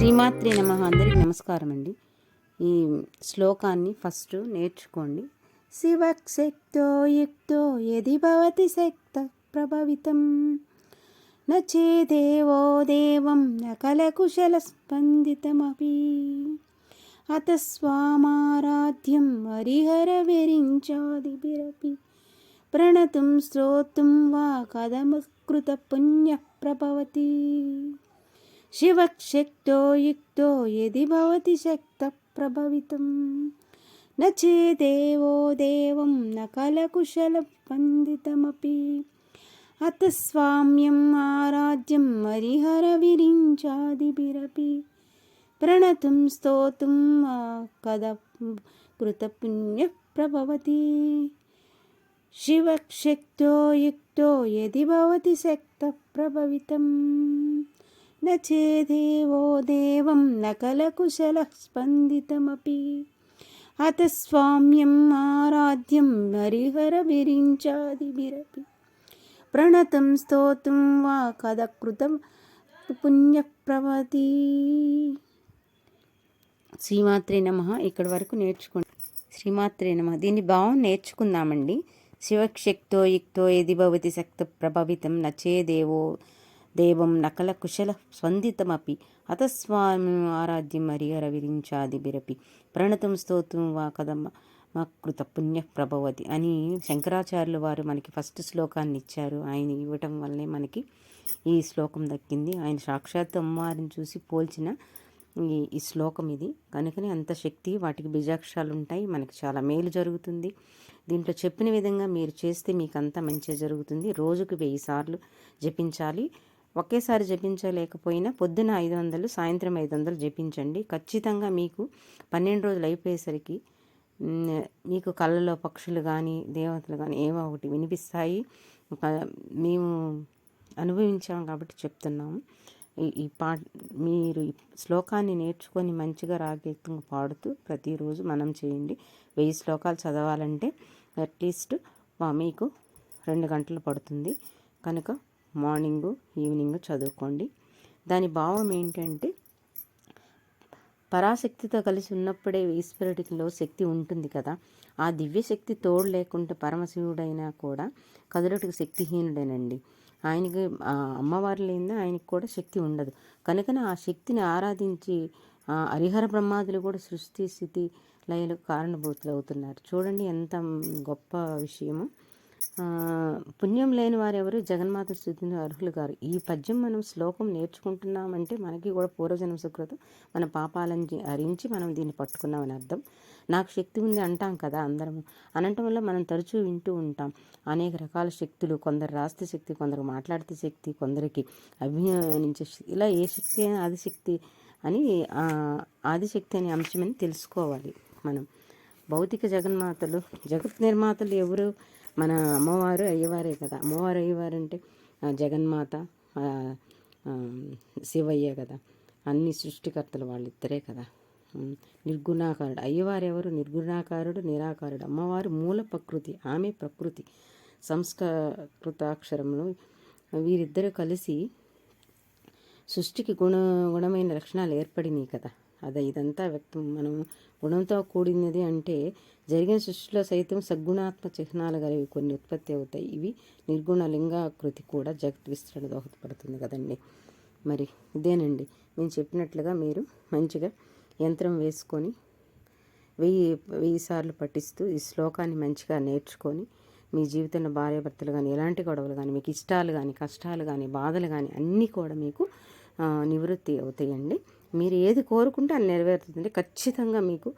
శ్రీమాత్రి నమ. అందరికి నమస్కారం అండి ఈ శ్లోకాన్ని ఫస్ట్ నేర్చుకోండి. శివశక్తో యుక్తో ఎది భవతి శక్త ప్రభవితం. నచేదేవో దేవం నకలకుశల స్పందితమీ అత స్వామారాధ్యం హరిహర విరించాదిభిరపి. ప్రణతుం శ్రోతుం వా కథమకృత పుణ్య ప్రభవతి. శివశక్తో యుక్తో యది భవతి శక్త ప్రభవితం నచే దేవో దేవం న కలకుశల పండితమపి అత స్వామ్యం ఆరాధ్యం హరిహర విరించాదిభిరపి ప్రణతుం స్తోతుం కద కృతపుణ్య ప్రభవతి శివశక్తో యుక్తో యది భవతి శక్త ప్రభవితం నచేదేవో దేవం నకలకుశల స్పందితమపి. అత స్వామ్యం ఆరాధ్యం హరిహర విరించాదిభిరపి ప్రణతం స్తోతుం వా కథకృతం పుణ్యప్రవతి. శ్రీమాత్రే నమ. ఇక్కడి వరకు నేర్చుకుంటాం శ్రీమాత్రే నమ. దీని భావం నేర్చుకుందామండి. శివక్షక్తో యుక్తో ఎది భవతి శక్త ప్రభావితం నచేదేవో దేవం నకల కుశల స్వందితమపి అతస్వామి ఆరాధ్యం హరిహర విరించాది బిరపి. ప్రణతం స్తోత్రం వా కదమ్మ కృత పుణ్య ప్రభవతి అని శంకరాచార్యులు వారు మనకి ఫస్ట్ శ్లోకాన్ని ఇచ్చారు. ఆయన ఇవ్వటం వల్లే మనకి ఈ శ్లోకం దక్కింది. ఆయన సాక్షాత్ అమ్మవారిని చూసి పోల్చిన ఈ ఈ శ్లోకం ఇది. కనుకనే అంత శక్తి వాటికి బీజాక్షరాలు ఉంటాయి. మనకి చాలా మేలు జరుగుతుంది. దీంట్లో చెప్పిన విధంగా మీరు చేస్తే మీకు అంత మంచిగా జరుగుతుంది. రోజుకు వెయ్యి సార్లు జపించాలి. ఒకేసారి జపించలేకపోయినా పొద్దున ఐదు వందలు సాయంత్రం ఐదు వందలు జపించండి. ఖచ్చితంగా మీకు పన్నెండు రోజులు అయిపోయేసరికి మీకు కళ్ళలో పక్షులు కానీ దేవతలు కానీ ఏవో ఒకటి వినిపిస్తాయి. మేము అనుభవించాం కాబట్టి చెప్తున్నాము. ఈ పా మీరు ఈ శ్లోకాన్ని నేర్చుకొని మంచిగా రాగేతంగా పాడుతూ ప్రతిరోజు మనం చేయండి. వెయ్యి శ్లోకాలు చదవాలంటే అట్లీస్ట్ మీకు రెండు గంటలు పడుతుంది. కనుక మార్నింగు ఈవినింగ్ చదువుకోండి. దాని భావం ఏంటంటే పరాశక్తితో కలిసి ఉన్నప్పుడే ఈశ్వరుడిలో శక్తి ఉంటుంది కదా. ఆ దివ్య శక్తి తోడు లేకుంటే పరమశివుడైనా కూడా కదులుటికి శక్తిహీనుడేనండి. ఆయనకి అమ్మవారు లేదా ఆయనకి కూడా శక్తి ఉండదు. కనుకనే ఆ శక్తిని ఆరాధించి హరిహర బ్రహ్మాదులు కూడా సృష్టి స్థితి లయలకు కారణభూతులు అవుతున్నారు చూడండి ఎంత గొప్ప విషయము. పుణ్యం లేని వారెవరు జగన్మాత స్థుతిని అర్హులు గారు ఈ పద్యం మనం శ్లోకం నేర్చుకుంటున్నామంటే మనకి కూడా పూర్వజన్మ సుకృతం. మన పాపాలని హరించి మనం దీన్ని పట్టుకున్నామని అర్థం. నాకు శక్తి ఉంది అంటాం కదా అందరం అనటం వల్ల మనం తరచూ వింటూ ఉంటాం. అనేక రకాల శక్తులు కొందరు రాస్తే శక్తి కొందరు మాట్లాడితే శక్తి కొందరికి అభిమానించే ఇలా ఏ శక్తి అయినా ఆదిశక్తి అని ఆదిశక్తి అనే అంశమని తెలుసుకోవాలి మనం. భౌతిక జగన్మాతలు జగత్ నిర్మాతలు ఎవరు? మన అమ్మవారు అయ్యవారే కదా. అమ్మవారు అయ్యవారు అంటే జగన్మాత శివయ్య కదా. అన్ని సృష్టికర్తలు వాళ్ళిద్దరే కదా. నిర్గుణాకారుడు. అయ్యవారు ఎవరు? నిర్గుణాకారుడు నిరాకారుడు. అమ్మవారు మూల ప్రకృతి ఆమె ప్రకృతి. సంస్కృతాక్షరములు వీరిద్దరూ కలిసి సృష్టికి గుణ గుణమైన లక్షణాలు ఏర్పడినాయి కదా. అదే ఇదంతా వ్యక్తం మనం గుణంతో కూడినది అంటే జరిగిన సృష్టిలో సైతం సద్గుణాత్మ చిహ్నాలు కలిగి కొన్ని ఉత్పత్తి అవుతాయి. ఇవి నిర్గుణ లింగాకృతి కూడా జగత్ విస్తరణ దోహదపడుతుంది కదండి. మరి ఇదేనండి. నేను చెప్పినట్లుగా మీరు మంచిగా యంత్రం వేసుకొని వెయ్యి వెయ్యి సార్లు పఠిస్తూ ఈ శ్లోకాన్ని మంచిగా నేర్చుకొని మీ జీవితంలో భార్యాభర్తలు కానీ ఎలాంటి గొడవలు కానీ మీకు ఇష్టాలు కానీ కష్టాలు కానీ బాధలు కానీ అన్నీ కూడా మీకు నివృత్తి అవుతాయండి. మీరు ఏది కోరుకుంటే అది నెరవేరుతుంది ఖచ్చితంగా మీకు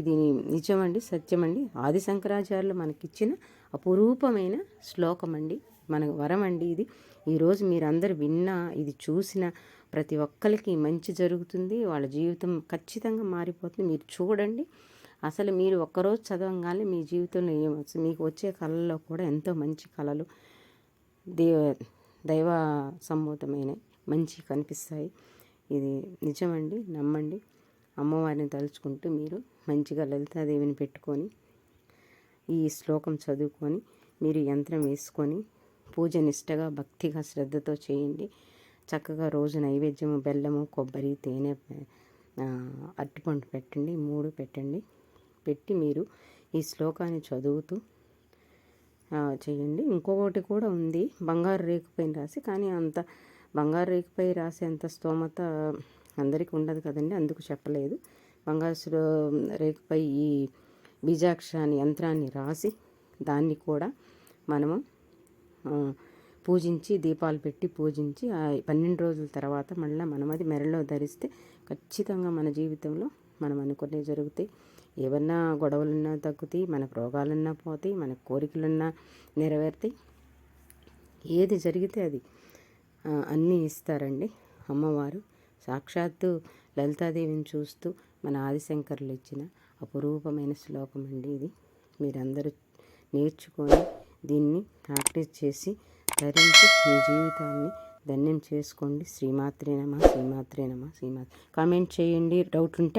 ఇది నిజమండి సత్యమండి. ఆది శంకరాచార్యులు మనకిచ్చిన అపురూపమైన శ్లోకం అండి మన వరం అండి ఇది ఈరోజు మీరందరు విన్నా ఇది చూసిన ప్రతి ఒక్కరికి మంచి జరుగుతుంది వాళ్ళ జీవితం ఖచ్చితంగా మారిపోతుంది. మీరు చూడండి అసలు మీరు ఒక్కరోజు చదవగానే మీ జీవితంలో ఏమొచ్చు మీకు వచ్చే కళల్లో కూడా ఎంతో మంచి కళలు దేవ దైవ సమ్మూతమైన మంచి కనిపిస్తాయి. ఇది నిజమండి నమ్మండి. అమ్మవారిని తలుచుకుంటూ మీరు మంచిగా లలితాదేవిని పెట్టుకొని ఈ శ్లోకం చదువుకొని మీరు యంత్రం వేసుకొని పూజ నిష్టగా భక్తిగా శ్రద్ధతో చేయండి. చక్కగా రోజు నైవేద్యము బెల్లము కొబ్బరి తేనె అరటిపండు పెట్టండి మూడు పెట్టండి. పెట్టి మీరు ఈ శ్లోకాన్ని చదువుతూ చేయండి. ఇంకొకటి కూడా ఉంది బంగారు రేకుపైన రాసి కానీ అంత బంగారు రేకుపై రాసేంత స్తోమత అందరికీ ఉండదు కదండి అందుకు చెప్పలేదు. బంగారు రేకుపై ఈ బీజాక్షరాన్ని యంత్రాన్ని రాసి దాన్ని కూడా మనము పూజించి దీపాలు పెట్టి పూజించి ఆ పన్నెండు రోజుల తర్వాత మళ్ళీ మనం అది మెరలో ధరిస్తే ఖచ్చితంగా మన జీవితంలో మనం అనుకునే జరుగుతాయి ఏమన్నా గొడవలున్నా తగ్గుతాయి మనకు రోగాలున్నా పోతాయి మన కోరికలున్నా నెరవేరుతాయి. ఏది జరిగితే అది అన్నీ ఇస్తారండి అమ్మవారు. సాక్షాత్తు లలితాదేవిని చూస్తూ మన ఆదిశంకర్లు ఇచ్చిన అపురూపమైన శ్లోకం అండి ఇది. మీరందరూ నేర్చుకొని దీన్ని ప్రాక్టీస్ చేసి ధరించి మీ జీవితాన్ని ధన్యం చేసుకోండి. శ్రీమాత్రే నమ శ్రీమాత్రే నమ శ్రీమాత్రే. కామెంట్ చేయండి. డౌట్ ఉంటే